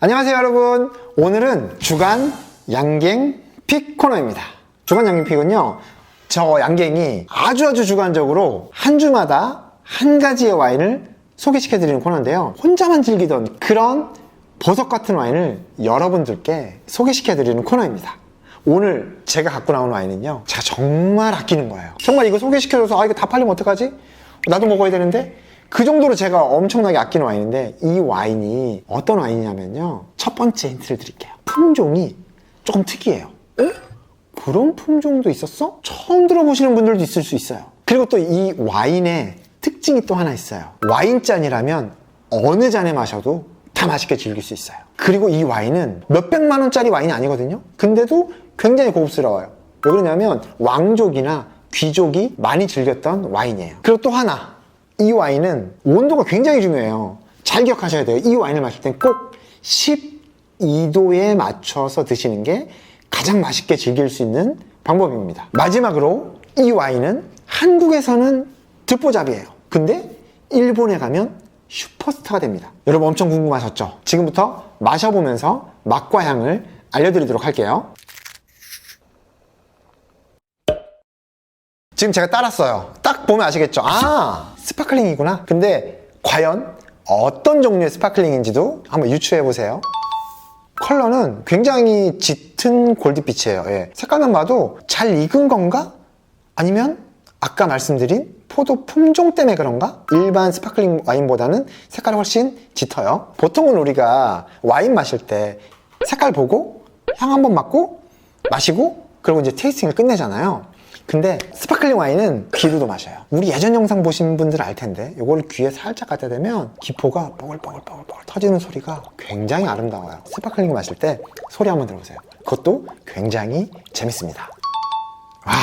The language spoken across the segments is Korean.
안녕하세요 여러분. 오늘은 주간 양갱 픽 코너입니다. 주간 양갱 픽은요 저 양갱이 아주 아주 주관적으로 한 주마다 한 가지의 와인을 소개시켜 드리는 코너인데요. 혼자만 즐기던 그런 버섯 같은 와인을 여러분들께 소개시켜 드리는 코너입니다. 오늘 제가 갖고 나온 와인은요 제가 정말 아끼는 거예요. 정말 이거 소개시켜줘서 아 이거 다 팔리면 어떡하지? 나도 먹어야 되는데 그 정도로 제가 엄청나게 아끼는 와인인데 이 와인이 어떤 와인이냐면요. 첫 번째 힌트를 드릴게요. 품종이 조금 특이해요. 에? 그런 품종도 있었어? 처음 들어보시는 분들도 있을 수 있어요. 그리고 또 이 와인의 특징이 또 하나 있어요. 와인잔이라면 어느 잔에 마셔도 다 맛있게 즐길 수 있어요. 그리고 이 와인은 몇백만 원짜리 와인이 아니거든요. 근데도 굉장히 고급스러워요. 왜 그러냐면 왕족이나 귀족이 많이 즐겼던 와인이에요. 그리고 또 하나 이 와인은 온도가 굉장히 중요해요. 잘 기억하셔야 돼요. 이 와인을 마실 땐 꼭 12도에 맞춰서 드시는 게 가장 맛있게 즐길 수 있는 방법입니다. 마지막으로 이 와인은 한국에서는 듣보잡이에요. 근데 일본에 가면 슈퍼스타가 됩니다. 여러분 엄청 궁금하셨죠? 지금부터 마셔보면서 맛과 향을 알려드리도록 할게요. 지금 제가 따랐어요. 딱 보면 아시겠죠? 아, 스파클링이구나. 근데 과연 어떤 종류의 스파클링인지도 한번 유추해 보세요. 컬러는 굉장히 짙은 골드빛이에요. 예. 색깔만 봐도 잘 익은 건가? 아니면 아까 말씀드린 포도 품종 때문에 그런가? 일반 스파클링 와인보다는 색깔이 훨씬 짙어요. 보통은 우리가 와인 마실 때 색깔 보고 향 한번 맡고 마시고 그리고 이제 테이스팅을 끝내잖아요. 근데 스파클링 와인은 귀로도 마셔요. 우리 예전 영상 보신 분들 알 텐데 이걸 귀에 살짝 갖다 대면 기포가 뽀글뽀글뽀글 터지는 소리가 굉장히 아름다워요. 스파클링 마실 때 소리 한번 들어보세요. 그것도 굉장히 재밌습니다. 와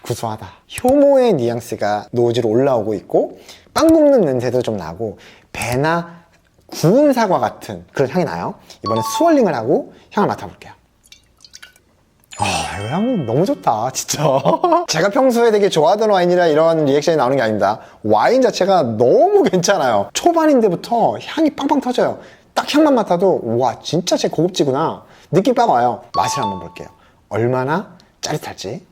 구수하다. 효모의 뉘앙스가 노즈로 올라오고 있고 빵 굽는 냄새도 좀 나고 배나 구운 사과 같은 그런 향이 나요. 이번에 스월링을 하고 향을 맡아볼게요. 아, 향 너무 좋다, 진짜. 제가 평소에 되게 좋아하던 와인이라 이런 리액션이 나오는 게 아닙니다. 와인 자체가 너무 괜찮아요. 초반인데부터 향이 빵빵 터져요. 딱 향만 맡아도, 와, 진짜 제 고급지구나. 느낌 빡 와요. 맛을 한번 볼게요. 얼마나 짜릿할지.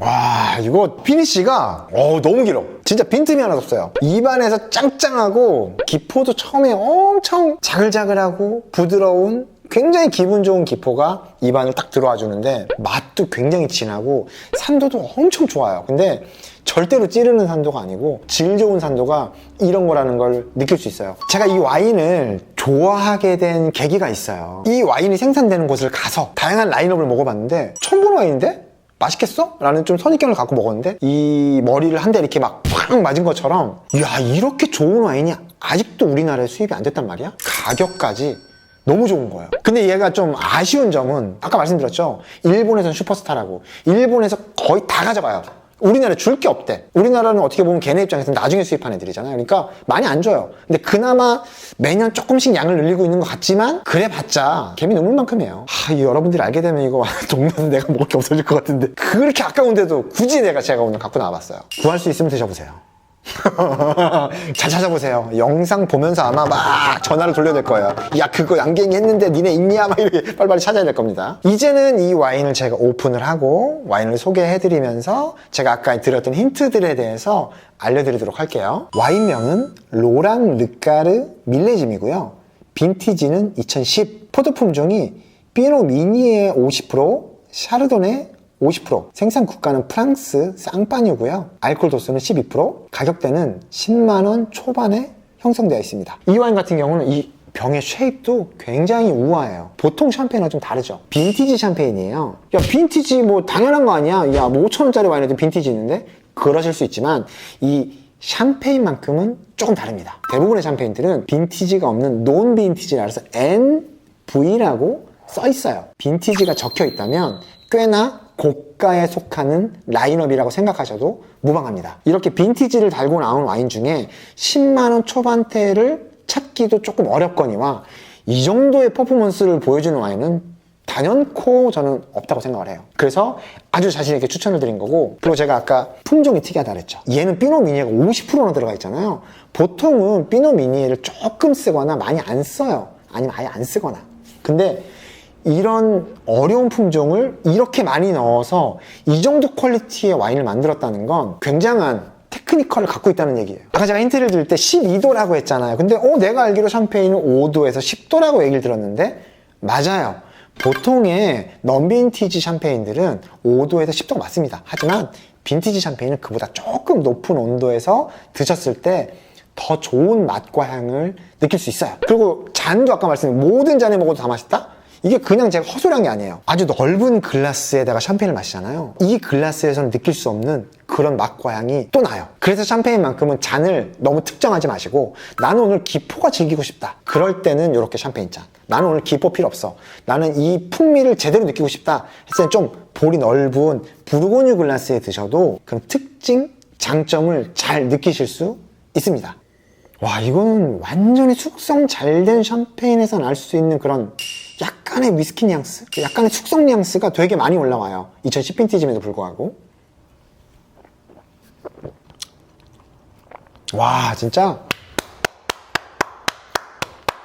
와 이거 피니쉬가 어 너무 길어. 진짜 빈틈이 하나도 없어요. 입안에서 짱짱하고 기포도 처음에 엄청 자글자글하고 부드러운 굉장히 기분 좋은 기포가 입안을 딱 들어와 주는데 맛도 굉장히 진하고 산도도 엄청 좋아요. 근데 절대로 찌르는 산도가 아니고 질 좋은 산도가 이런 거라는 걸 느낄 수 있어요. 제가 이 와인을 좋아하게 된 계기가 있어요. 이 와인이 생산되는 곳을 가서 다양한 라인업을 먹어봤는데 처음 보는 와인인데? 맛있겠어? 라는 좀 선입견을 갖고 먹었는데 이 머리를 한 대 이렇게 막팍 맞은 것처럼 야 이렇게 좋은 와인이 아직도 우리나라에 수입이 안 됐단 말이야? 가격까지 너무 좋은 거예요. 근데 얘가 좀 아쉬운 점은 아까 말씀드렸죠. 일본에선 슈퍼스타라고. 일본에서 거의 다 가져가요. 우리나라에 줄 게 없대. 우리나라는 어떻게 보면 걔네 입장에서 나중에 수입한 애들이잖아요. 그러니까 많이 안 줘요. 근데 그나마 매년 조금씩 양을 늘리고 있는 것 같지만 그래봤자 개미 눈물만큼이에요. 하, 이 여러분들이 알게 되면 이거 동네는 내가 먹을 게 없어질 것 같은데 그렇게 아까운데도 굳이 내가 제가 오늘 갖고 나와봤어요. 구할 수 있으면 드셔보세요. 잘 찾아보세요. 영상 보면서 아마 막 전화를 돌려야 될 거예요. 야, 그거 양갱이 했는데 니네 있냐? 막 이렇게 빨리빨리 찾아야 될 겁니다. 이제는 이 와인을 제가 오픈을 하고 와인을 소개해드리면서 제가 아까 드렸던 힌트들에 대해서 알려드리도록 할게요. 와인명은 로랑 르까르 밀레짐이고요. 빈티지는 2010. 포도 품종이 피노 미니의 50%, 샤르도네 50% 생산 국가는 프랑스 쌍파뉴고요. 알코올 도수는 12% 가격대는 10만 원 초반에 형성되어 있습니다. 이 와인 같은 경우는 이 병의 쉐입도 굉장히 우아해요. 보통 샴페인과 좀 다르죠. 빈티지 샴페인이에요. 야 빈티지 뭐 당연한 거 아니야? 야 뭐 5천원짜리 와인에도 빈티지 있는데? 그러실 수 있지만 이 샴페인만큼은 조금 다릅니다. 대부분의 샴페인들은 빈티지가 없는 논 빈티지라 해서 NV라고 써 있어요. 빈티지가 적혀 있다면 꽤나 고가에 속하는 라인업이라고 생각하셔도 무방합니다. 이렇게 빈티지를 달고 나온 와인 중에 10만원 초반대를 찾기도 조금 어렵거니와 이 정도의 퍼포먼스를 보여주는 와인은 단연코 저는 없다고 생각을 해요. 그래서 아주 자신있게 추천을 드린 거고, 그리고 제가 아까 품종이 특이하다 그랬죠. 얘는 피노 미니가 50%나 들어가 있잖아요. 보통은 피노 미니에를 조금 쓰거나 많이 안 써요. 아니면 아예 안 쓰거나. 근데 이런 어려운 품종을 이렇게 많이 넣어서 이 정도 퀄리티의 와인을 만들었다는 건 굉장한 테크니컬을 갖고 있다는 얘기예요. 아까 제가 힌트를 드릴 때 12도라고 했잖아요. 근데 어, 내가 알기로 샴페인은 5도에서 10도라고 얘기를 들었는데 맞아요. 보통의 넘빈티지 샴페인들은 5도에서 10도가 맞습니다. 하지만 빈티지 샴페인은 그보다 조금 높은 온도에서 드셨을 때 더 좋은 맛과 향을 느낄 수 있어요. 그리고 잔도 아까 말씀드린 모든 잔에 먹어도 다 맛있다? 이게 그냥 제가 허술한 게 아니에요. 아주 넓은 글라스에다가 샴페인을 마시잖아요. 이 글라스에서는 느낄 수 없는 그런 맛과 향이 또 나요. 그래서 샴페인만큼은 잔을 너무 특정하지 마시고 나는 오늘 기포가 즐기고 싶다. 그럴 때는 이렇게 샴페인 잔. 나는 오늘 기포 필요 없어. 나는 이 풍미를 제대로 느끼고 싶다. 했을 때좀 볼이 넓은 부르고뉴 글라스에 드셔도 그런 특징, 장점을 잘 느끼실 수 있습니다. 와, 이거는 완전히 숙성 잘 된 샴페인에서 날수 있는 그런 약간의 위스키 뉘앙스? 약간의 숙성 뉘앙스가 되게 많이 올라와요. 2010 빈티지임에도 불구하고. 와, 진짜.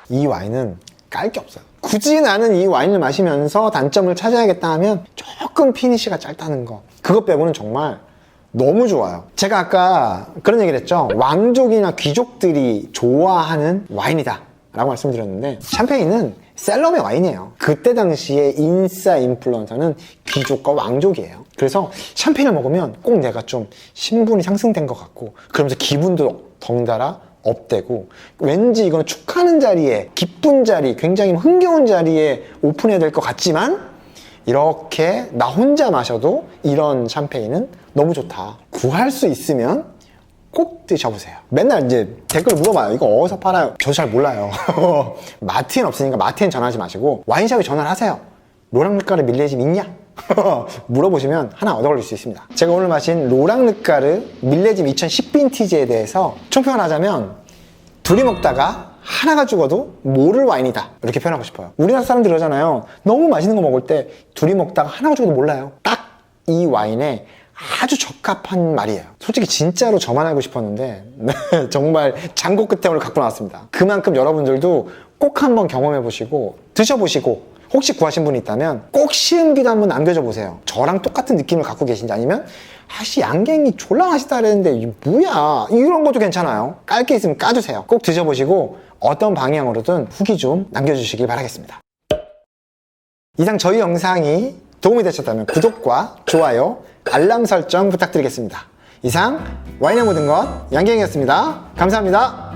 이 와인은 깔 게 없어요. 굳이 나는 이 와인을 마시면서 단점을 찾아야겠다 하면 조금 피니시가 짧다는 거. 그것 빼고는 정말 너무 좋아요. 제가 아까 그런 얘기를 했죠. 왕족이나 귀족들이 좋아하는 와인이다. 라고 말씀드렸는데, 샴페인은 셀럽의 와인이에요. 그때 당시에 인싸 인플루언서는 귀족과 왕족이에요. 그래서 샴페인을 먹으면 꼭 내가 좀 신분이 상승된 것 같고, 그러면서 기분도 덩달아 업되고, 왠지 이거는 축하하는 자리에, 기쁜 자리, 굉장히 흥겨운 자리에 오픈해야 될 것 같지만, 이렇게 나 혼자 마셔도 이런 샴페인은 너무 좋다. 구할 수 있으면 꼭 드셔보세요. 맨날 이제 댓글 물어봐요. 이거 어디서 팔아요? 저도 잘 몰라요. 마트엔 없으니까 마트엔 전화하지 마시고 와인샵에 전화를 하세요. 로랑르까르 밀레집 있냐? 물어보시면 하나 얻어 걸릴 수 있습니다. 제가 오늘 마신 로랑르까르 밀레집 2010 빈티지에 대해서 총평을 하자면 둘이 먹다가 하나가 죽어도 모를 와인이다 이렇게 표현하고 싶어요 우리나라 사람들 이러잖아요 너무 맛있는 거 먹을 때 둘이 먹다가 하나가 죽어도 몰라요 딱 이 와인에 아주 적합한 말이에요. 솔직히 진짜로 저만 알고 싶었는데 네, 정말 장고 끝에 오늘 갖고 나왔습니다. 그만큼 여러분들도 꼭 한번 경험해 보시고 드셔보시고 혹시 구하신 분이 있다면 꼭 시음기도 한번 남겨줘 보세요. 저랑 똑같은 느낌을 갖고 계신지 아니면 아씨 양갱이 졸라 맛있다 그랬는데 뭐야? 이런 것도 괜찮아요. 깔 게 있으면 까주세요. 꼭 드셔보시고 어떤 방향으로든 후기 좀 남겨주시길 바라겠습니다. 이상 저희 영상이 도움이 되셨다면 구독과 좋아요 알람 설정 부탁드리겠습니다. 이상 와인의 모든 것 양갱이었습니다. 감사합니다